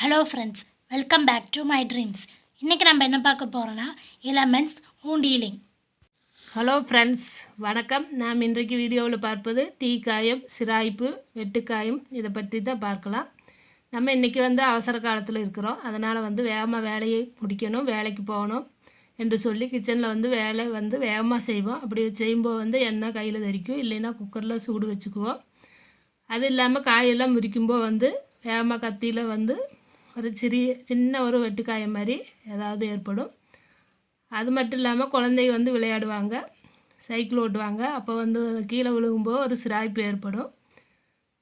Hello friends welcome back to my dreams இன்றைக்கி நம்ம என்ன பார்க்க போகிறோன்னா எலமெண்ட்ஸ் ஊண்டீலிங் ஹலோ ஃப்ரெண்ட்ஸ் வணக்கம். நாம் இன்றைக்கு வீடியோவில் பார்ப்பது தீக்காயம் சிராய்ப்பு வெட்டுக்காயம். இதை பற்றி தான் பார்க்கலாம். நம்ம இன்றைக்கி வந்து அவசர காலத்தில் இருக்கிறோம். அதனால் வந்து வேகமாக வேலையை முடிக்கணும் வேலைக்கு போகணும் என்று சொல்லி கிச்சனில் வந்து வேலை வந்து வேகமாக செய்வோம். அப்படி செய்யும்போது வந்து எண்ணெய் கையில் தரிக்கும் இல்லைன்னா குக்கரில் சூடு வச்சுக்குவோம். அது இல்லாமல் காயெல்லாம் முறிக்கும்போது வந்து வேகமாக கத்தியில் வந்து ஒரு சிறிய சின்ன ஒரு வெட்டுக்காயம் மாதிரி ஏதாவது ஏற்படும். அது மட்டும் இல்லாமல் குழந்தைங்க வந்து விளையாடுவாங்க சைக்கிள் ஓட்டுவாங்க. அப்போ வந்து கீழே விழுகும்போது ஒரு சிராய்ப்பு ஏற்படும்.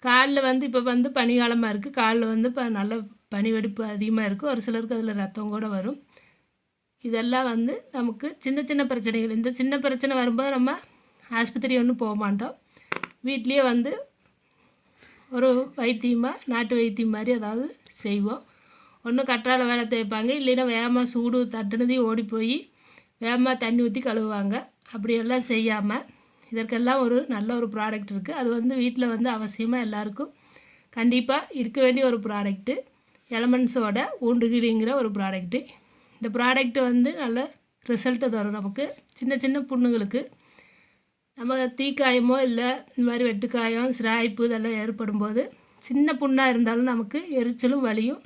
காலில் வந்து இப்போ வந்து பனிகாலமாக இருக்குது காலில் வந்து இப்போ நல்ல பனி வெடிப்பு அதிகமாக இருக்குது ஒரு சிலருக்கு அதில் ரத்தம் கூட வரும். இதெல்லாம் வந்து நமக்கு சின்ன சின்ன பிரச்சனைகள். இந்த சின்ன பிரச்சனை வரும்போது நம்ம ஆஸ்பத்திரி ஒன்றும் போக மாட்டோம். வீட்லேயே வந்து ஒரு வைத்தியமாக நாட்டு வைத்தியம் மாதிரி ஏதாவது செய்வோம். ஒன்று கற்றாழை வேலை தேய்ப்பாங்க இல்லைன்னா வேகமாக சூடு தட்டுனதையும் ஓடி போய் வேகமாக தண்ணி ஊற்றி கழுவுவாங்க. அப்படியெல்லாம் செய்யாமல் இதற்கெல்லாம் ஒரு நல்ல ஒரு ப்ராடக்ட் இருக்குது அது வந்து வீட்டில் வந்து அவசியமாக எல்லாருக்கும் கண்டிப்பாக இருக்க வேண்டிய ஒரு ப்ராடக்ட்டு எலமெண்ட்ஸோட ஊண்டுகிரிங்கிற ஒரு ப்ராடக்ட்டு இந்த ப்ராடக்ட்டு வந்து நல்ல ரிசல்ட்டு தரும் நமக்கு. சின்ன சின்ன புண்ணுங்களுக்கு. நம்ம தீக்காயமோ இல்லை இந்த மாதிரி வெட்டுக்காயம் சிராய்ப்பு இதெல்லாம் ஏற்படும் போது சின்ன புண்ணாக இருந்தாலும் நமக்கு எரிச்சலும் வலியும்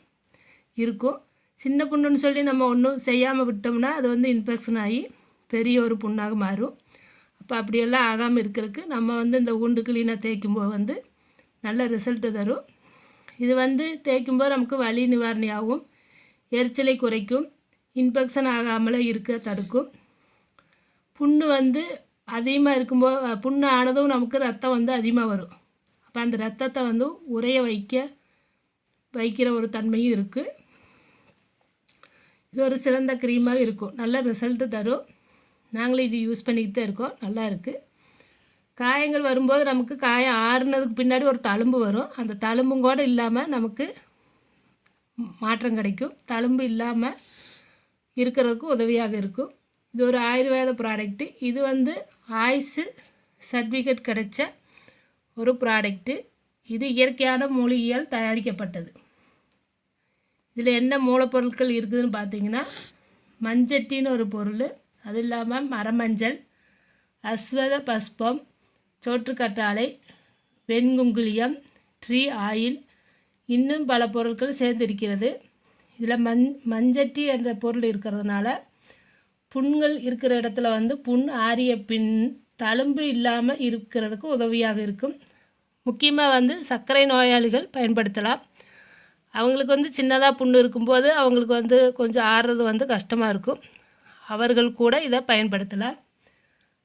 இருக்கும். சின்ன புண்ணுன்னு சொல்லி நம்ம ஒன்றும் செய்யாமல் விட்டோம்னா அது வந்து இன்ஃபெக்ஷன் ஆகி பெரிய ஒரு புண்ணாக மாறும். அப்போ அப்படியெல்லாம் ஆகாமல் இருக்கிறதுக்கு நம்ம வந்து இந்த உண்டு கிளீனாக தேய்க்கும்போது வந்து நல்ல ரிசல்ட்டு தரும். இது வந்து தேய்க்கும்போது நமக்கு வலி நிவாரணியாகவும் எரிச்சலை குறைக்கும். இன்ஃபெக்ஷன் ஆகாமலே இருக்க தடுக்கும். புண்ணு வந்து அதிகமாக இருக்கும்போது புண்ணு ஆனதும் நமக்கு ரத்தம் வந்து அதிகமாக வரும். அப்போ அந்த ரத்தத்தை வந்து உறைய வைக்க வைக்கிற ஒரு தன்மையும் இருக்குது இது ஒரு சிறந்த க்ரீமாக இருக்கும். நல்ல ரிசல்ட்டு தரும். நாங்களும் இது யூஸ் பண்ணிக்கிட்டு தான் இருக்கோம். நல்லா இருக்குது காயங்கள் வரும்போது நமக்கு காயம் ஆறுனதுக்கு பின்னாடி ஒரு தழும்பு வரும். அந்த தழும்பும் கூட இல்லாமல் நமக்கு மாற்றம் கிடைக்கும். தழும்பு இல்லாமல் இருக்கிறதுக்கு உதவியாக இருக்கும். இது ஒரு ஆயுர்வேத ப்ராடக்ட்டு இது வந்து ஆயுசு சர்டிஃபிகேட் கிடைச்ச ஒரு ப்ராடக்ட்டு இது இயற்கையான மூலிகையால் தயாரிக்கப்பட்டது. இதில் என்ன மூலப்பொருட்கள் இருக்குதுன்னு பார்த்தீங்கன்னா மஞ்சட்டின்னு ஒரு பொருள். அது இல்லாமல் மரமஞ்சள் அஸ்வத பஸ்பம் சோற்றுக்கற்றாழை வெண்குங்குளியம் ட்ரீ ஆயில் இன்னும் பல பொருட்கள் சேர்ந்திருக்கிறது. இதில் மண் மஞ்சட்டி என்ற பொருள் இருக்கிறதுனால புண்கள் இருக்கிற இடத்துல வந்து புண் ஆரிய பின் தழும்பு இல்லாமல் இருக்கிறதுக்கு உதவியாக இருக்கும். முக்கியமாக வந்து சர்க்கரை நோயாளிகள் பயன்படுத்தலாம். அவங்களுக்கு வந்து சின்னதாக புண்ணு இருக்கும்போது அவங்களுக்கு வந்து கொஞ்சம் ஆறுறது வந்து கஷ்டமாக இருக்கும். அவர்கள் கூட இதை பயன்படுத்தலாம்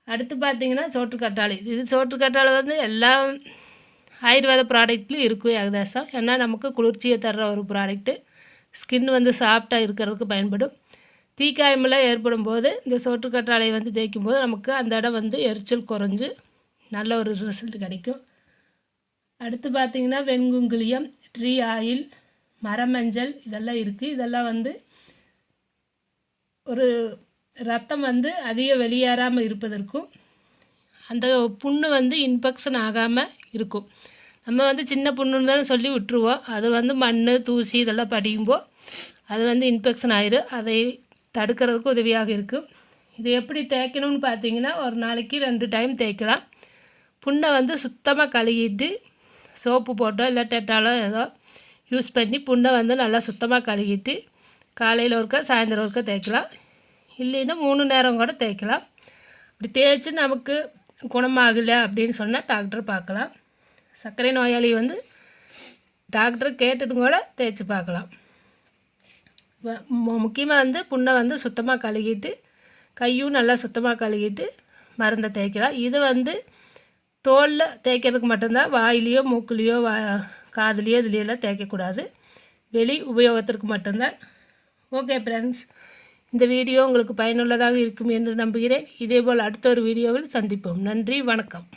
அடுத்து பார்த்திங்கன்னா சோற்றுக்கட்டாளி இது சோற்றுக்கட்டாளி வந்து எல்லா ஆயுர்வேத ப்ராடக்ட்லையும் இருக்கும் ஏகதாசம். ஏன்னா நமக்கு குளிர்ச்சியை தர்ற ஒரு ப்ராடக்ட்டு ஸ்கின் வந்து சாஃப்டாக இருக்கிறதுக்கு பயன்படும். தீக்காயமெல்லாம் ஏற்படும் போது இந்த சோற்றுக்கற்றாழையை வந்து தேய்க்கும் போது நமக்கு அந்த இடம் வந்து எரிச்சல் குறைஞ்சு நல்ல ஒரு ரிசல்ட் கிடைக்கும். அடுத்து பார்த்திங்கன்னா வெண்குங்குளியம் ட்ரீ ஆயில் மரமஞ்சள் இதெல்லாம் இருக்குது இதெல்லாம் வந்து ஒரு ரத்தம் வந்து அதிக வெளியேறாமல் இருப்பதற்கும் அந்த புண்ணு வந்து இன்ஃபெக்ஷன் ஆகாமல் இருக்கும். நம்ம வந்து சின்ன புண்ணுன்னு தானே சொல்லி விட்டுருவோம். அது வந்து மண் தூசி இதெல்லாம் படிக்கும்போது அது வந்து இன்ஃபெக்ஷன் ஆயிரும் அதை தடுக்கிறதுக்கு உதவியாக இருக்கும் இது எப்படி தேய்க்கணும்னு பார்த்தீங்கன்னா ஒரு நாளைக்கு ரெண்டு டைம் தேய்க்கலாம். புண்ணை வந்து சுத்தமாக கழுகிட்டு சோப்பு போட்டோ இல்லை டெட்டாலோ ஏதோ யூஸ் பண்ணி புண்ணை வந்து நல்லா சுத்தமாக கழுகிட்டு காலையில் ஒருக்கா சாயந்தரம் ஒருக்கா தேய்க்கலாம். இல்லைன்னா மூணு நேரம் கூட தேய்க்கலாம். அப்படி தேய்ச்சி நமக்கு குணமாகலை அப்படின்னு சொன்னால் டாக்டர் பார்க்கலாம். சர்க்கரை நோயாளி வந்து டாக்டர் கேட்டுட்டு கூட தேய்ச்சி பார்க்கலாம். முக்கியமாக வந்து புண்ணை வந்து சுத்தமாக கழுகிட்டு கையும் நல்லா சுத்தமாக கழுகிட்டு மருந்தை தேய்க்கலாம். இது வந்து தோலில் தேய்க்கிறதுக்கு மட்டும்தான் வாயிலையோ மூக்குலேயோ வா காதுலேயே இதுலையெல்லாம் தேய்க்கக்கூடாது. வெளி உபயோகத்திற்கு மட்டும்தான். ஓகே ஃப்ரெண்ட்ஸ் இந்த வீடியோ உங்களுக்கு பயனுள்ளதாக இருக்கும் என்று நம்புகிறேன். இதேபோல் அடுத்த ஒரு வீடியோவில் சந்திப்போம். நன்றி வணக்கம்.